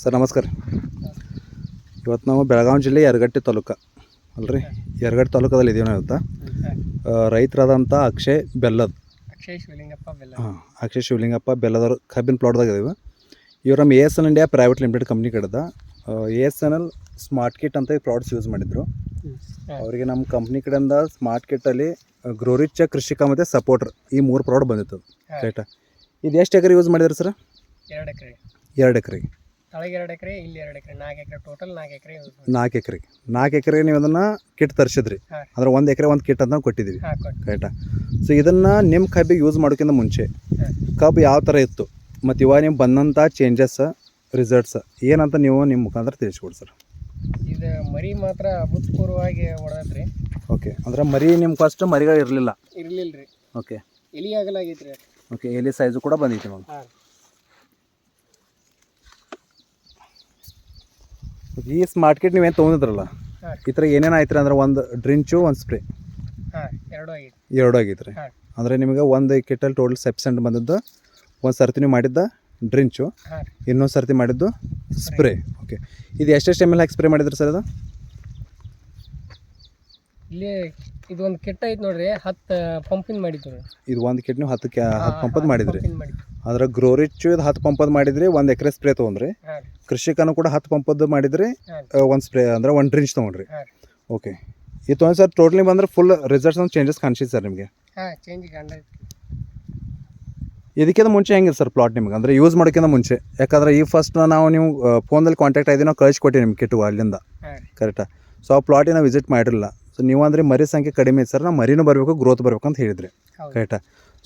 Sir ನಮಸ್ಕಾರ ಇವತ್ತು ನಾವು ಬೆಳಗಾವಿ ಜಿಲ್ಲೆ ಯರಗಟ್ಟಿ ತಾಲೂಕು. ಅಲ್ರಿ? ಯರಗಟ್ಟಿ ತಾಲೂಕದಲ್ಲಿ ಇದೀವಿ ನಾವು ಇವತ್ತು. ರೈತರಾದಂಥ ಅಕ್ಷಯ್ ಬೆಲ್ಲದ್. ಅಕ್ಷಯ್ ಶಿವಲಿಂಗಪ್ಪ ಬೆಲ್ಲ ಹಾಂ ಅಕ್ಷಯ್ ಶಿವಲಿಂಗಪ್ಪ ಬೆಲ್ಲದವ್ರು ಕಬ್ಬಿನ ಪ್ಲಾಟ್ದಾಗ ಇದೀವಿ. ಇವ್ರು ನಮ್ಮ A S N India private limited company ಕಡೆದ. A S N L smart kit ಅಂತ ಈ ಪ್ರಾಡಕ್ಟ್ಸ್ ಯೂಸ್ ಮಾಡಿದ್ರು. ಅವರಿಗೆ ನಮ್ಮ ಕಂಪ್ನಿ ಕಡೆಯಿಂದ ಸ್ಮಾರ್ಟ್ ಕಿಟ್ಟಲ್ಲಿ ಗ್ರೋರಿಚ್ಚ ಕೃಷಿಕ ಮತ್ತು ಸಪೋರ್ಟ್ರ್ ಈ ಮೂರು ಪ್ರಾಡಕ್ಟ್ ಬಂದಿತ್ತು. ರೈಟಾ ಇದು ಎಷ್ಟು ಎಕರೆ ಯೂಸ್ ಮಾಡಿದ್ರಿ ಸರ್? ಎರಡು ಎಕರೆ. ಎರಡು ಎಕರೆಗೆ. ತಳಗೆ ಎರಡು ಎಕರೆ ಇಲ್ಲಿ ಎರಡು ಎಕರೆ ನಾಲ್ಕು ಎಕರೆ ಟೋಟಲ್ ನಾಲ್ಕು ಎಕರೆ ನಾಲ್ಕು ಎಕರೆ. ನಾಲ್ಕು ಎಕರೆ ನೀವು ಅದನ್ನು ಕಿಟ್ ತರಿಸಿದ್ರಿ. ಹಾ. ಅಂದ್ರೆ ಒಂದು ಎಕರೆ ಒಂದು ಕಿಟ್ ಅಂತ ಕೊಟ್ಟಿದ್ದೀವಿ. ಹಾಂ ಕೊಟ್ಟು ಕರೆಕ್ಟಾ ಸೊ ಇದನ್ನು ನಿಮ್ಮ ಕಬ್ಬಿಗೆ ಯೂಸ್ ಮಾಡೋಕ್ಕಿಂತ ಮುಂಚೆ ಹಾಂ. ಕಬ್ಬು ಯಾವ ಥರ ಇತ್ತು? ಮತ್ತು ಇವಾಗ ನೀವು ಬಂದಂಥ ಚೇಂಜಸ್ ರಿಸಲ್ಟ್ಸ್ ಏನಂತ ನೀವು ನಿಮ್ಮ ಮುಖಾಂತರ ತಿಳಿಸ್ಕೊಡಿ ಸರ್. ಇದು ಮರಿ ಮಾತ್ರ ಅಭೂತಪೂರ್ವವಾಗಿ ಹೊಡೆದ್ರಿ ಓಕೆ ಅಂದ್ರೆ ಮರಿ ನಿಮ್ಮ ಫಸ್ಟ್ ಮರಿಗಳು ಇರಲಿಲ್ಲ. ಇರಲಿಲ್ಲ ರೀ ಓಕೆ ಎಲಿ ಆಗಲಾಗೈತ್ರಿ ಓಕೆ ಎಲೆ ಸೈಜು ಕೂಡ ಬಂದಿತ್ತು ಇವಾಗ ಹಾಂ. ಈ ಸ್ಮಾರ್ಟ್ ಕಿಟ್ ನೀವೇನು ತೊಗೊಂಡಿದ್ರಲ್ಲ ಈ ಥರ ಏನೇನು ಆಯ್ತು ರೀ ಅಂದ್ರೆ ಒಂದು ಡ್ರಿಂಚು ಒಂದು ಸ್ಪ್ರೇ ಎರಡೂ ರೀ ಅಂದರೆ ನಿಮಗೆ ಒಂದು ಕಿಟ್ಟಲ್ಲಿ ಟೋಟಲ್ ಸೆಪ್ಸೆಂಟ್ ಬಂದದ್ದು ಒಂದು ಸರ್ತಿ ನೀವು ಮಾಡಿದ್ದ ಡ್ರಿಂಚು ಇನ್ನೊಂದು ಸರ್ತಿ ಮಾಡಿದ್ದು ಸ್ಪ್ರೇ ಓಕೆ ಇದು ಎಷ್ಟೆಷ್ಟು ಎಂ ಎಲ್ ಹಾಕಿ ಸ್ಪ್ರೇ ಮಾಡಿದ್ರಿ ಸರ್ ಅದು? ಇಲ್ಲಿ ಇದೊಂದು ಕೆಟ್ಟ ಐತೆ ನೋಡ್ರಿ ಹತ್ತು ಪಂಪಿನ ಮಾಡಿದ್ರು ಇದು ಒಂದು ಕಿಟ್ ನೀವು ಹತ್ತು ಕ್ಯಾ ಹತ್ತು ಪಂಪದ್ ಮಾಡಿದ್ರಿ. ಪಂಪಿಂಗ್ ಮಾಡಿದ್ದು. ಅದ್ರ ಇದು ಹತ್ತು ಪಂಪದ್ ಮಾಡಿದ್ರಿ ಒಂದು ಎಕರೆ ಸ್ಪ್ರೇ ತೊಗೊಂಡ್ರಿ. ಹಾಂ ಕೃಷಿಕನು ಕೂಡ ಹತ್ತು ಪಂಪದ್ದು ಮಾಡಿದ್ರಿ ಹಾಂ ಒಂದು ಸ್ಪ್ರೇ ಅಂದ್ರೆ ಒಂದು ಡ್ರಿಂಚ್ ತೊಗೊಂಡ್ರಿ. ಹಾಂ ಓಕೆ ಇದು ತೊಗೊಂಡು ಸರ್ ಟೋಟಲಿ ಬಂದ್ರೆ ಫುಲ್ ರಿಸಲ್ಟ್ಸ್ ಒಂದು ಚೇಂಜಸ್ ಕಾಣಿಸಿದೆ ಸರ್ ನಿಮಗೆ. ಹಾಂ ಚೇಂಜ್ ಇದಕ್ಕಿಂತ ಮುಂಚೆ ಹೆಂಗಿದೆ ಸರ್ ಪ್ಲಾಟ್ ನಿಮ್ಗೆ? ಅಂದರೆ ಯೂಸ್ ಮಾಡೋಕ್ಕಿಂತ ಮುಂಚೆ. ಯಾಕಂದ್ರೆ ಈ ಫಸ್ಟ್ ನಾವು ನೀವು ಫೋನಲ್ಲಿ ಕಾಂಟ್ಯಾಕ್ಟ್ ಆಗಿದೆ ನಾವು ಕಳಿಸ್ಕೊಟ್ಟಿವಿ ನಿಮ್ಗೆ ಕಿಟ್ಟು ಅಲ್ಲಿಂದ. ಹಾಂ ರೀ. ಕರೆಕ್ಟಾ ಸೊ ಆ ಪ್ಲಾಟಿನ ವಿಸಿಟ್ ಮಾಡಿರಲಿಲ್ಲ. ಸೊ ನೀವು ಅಂದರೆ ಮರಿ ಸಂಖ್ಯೆ ಕಡಿಮೆ ಇತ್ತು ಸರ್. ನಾವು ಮರಿನೂ ಬರಬೇಕು ಗ್ರೋತ್ ಬರಬೇಕು ಅಂತ ಹೇಳಿದ್ರಿ. ಕರೆಕ್ಟಾ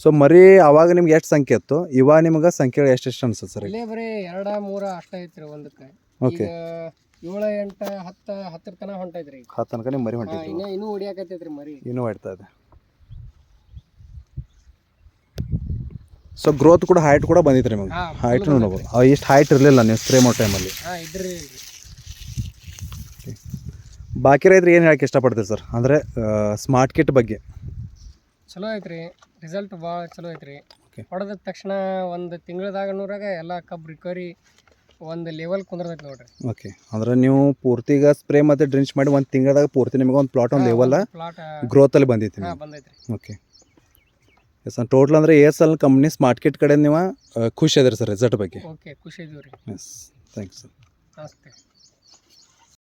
ಸೊ ಮರಿ ಅವಾಗ ನಿಮ್ಗೆ ಎಷ್ಟು ಸಂಖ್ಯೆ ಇತ್ತು? ಇವಾಗ ನಿಮ್ಗೆ ಸಂಖ್ಯೆ ಎಷ್ಟು ಎಷ್ಟು ಅನ್ಸುತ್ತೆ ಸರ್? ಇಲ್ಲೇ ಬರೀ ಎರಡ ಮೂರ ಅಷ್ಟೇ ಐತ್ರಿ ಒಂದಕ್ಕೆ. ಓಕೆ ಏಳು ಎಂಟು ಹತ್ತು ಹತ್ತರ ತನಕ ಹೊಂಟೈತ್ರಿ. ಹತ್ತು ತನಕ ನಿಮ್ಮ ಮರಿ ಹೊಂಟಿತ್ತು ಇನ್ನ ಇನ್ನೂ ಹೊಡಿಯಾಕತ್ತೈತ್ರಿ ಮರಿ. ಇನ್ನೂ ಹೊಡ್ತಾ ಇದೆ. ಸೊ ಗ್ರೋತ್ ಕೂಡ ಹೈಟ್ ಕೂಡ ಬಂದಿತ್ತು ನಿಮಗೆ? ಹೈಟ್ ನೋಡ್ಬೋದು. ಇಷ್ಟು ಹೈಟ್ ಇರಲಿಲ್ಲ ನೀವು ಸ್ಪ್ರೇ ಮಾಡೋ ಟೈಮಲ್ಲಿ ಹಾ ಇದ್ರಿ ಬಾಕಿ ರೈತರು ಏನು ಹೇಳಕ್ಕೆ ಇಷ್ಟಪಡ್ತೀರಿ ಸರ್? ಅಂದರೆ ಸ್ಮಾರ್ಟ್ ಕಿಟ್ ಬಗ್ಗೆ. ಚಲೋ ಐತ್ರಿ. ರಿಸಲ್ಟ್ ಭಾಳ ಚಲೋ ಐತ್ರಿ. ಹೊಡೆದ ತಕ್ಷಣ ಒಂದು ತಿಂಗಳದಾಗ ನೂರಾಗ ಎಲ್ಲ ಕಬ್ಬು ರಿಕವರಿ ಒಂದು ಲೆವೆಲ್ ಕುಂದ್ರದೈತೆ ನೋಡ್ರಿ. ಓಕೆ ಅಂದ್ರೆ ನೀವು ಪೂರ್ತಿಗ ಸ್ಪ್ರೇ ಮತ್ತು ಡ್ರಿಂಚ್ ಮಾಡಿ ಒಂದು ತಿಂಗಳದಾಗ ಪೂರ್ತಿ ನಿಮಗೆ ಒಂದು ಪ್ಲಾಟ್ ಒಂದು ಲೆವೆಲ್ ಪ್ಲಾಟ್ ಗ್ರೋತಲ್ಲಿ ಬಂದೈತಿ ಬಂದೈತ್ರಿ. ಓಕೆ ಎಸ್ ಟೋಟಲ್ ಅಂದರೆ S L company smart kit ಕಡೆ ನೀವು ಖುಷಿ ಅದ್ರಿ ಸರ್ ರಿಸಲ್ಟ್ ಬಗ್ಗೆ. ಓಕೆ ಖುಷಿ ಇದೀವಿ ರೀ ಎಸ್ ಥ್ಯಾಂಕ್ಸ್ ಸರ್ ನಮಸ್ತೆ.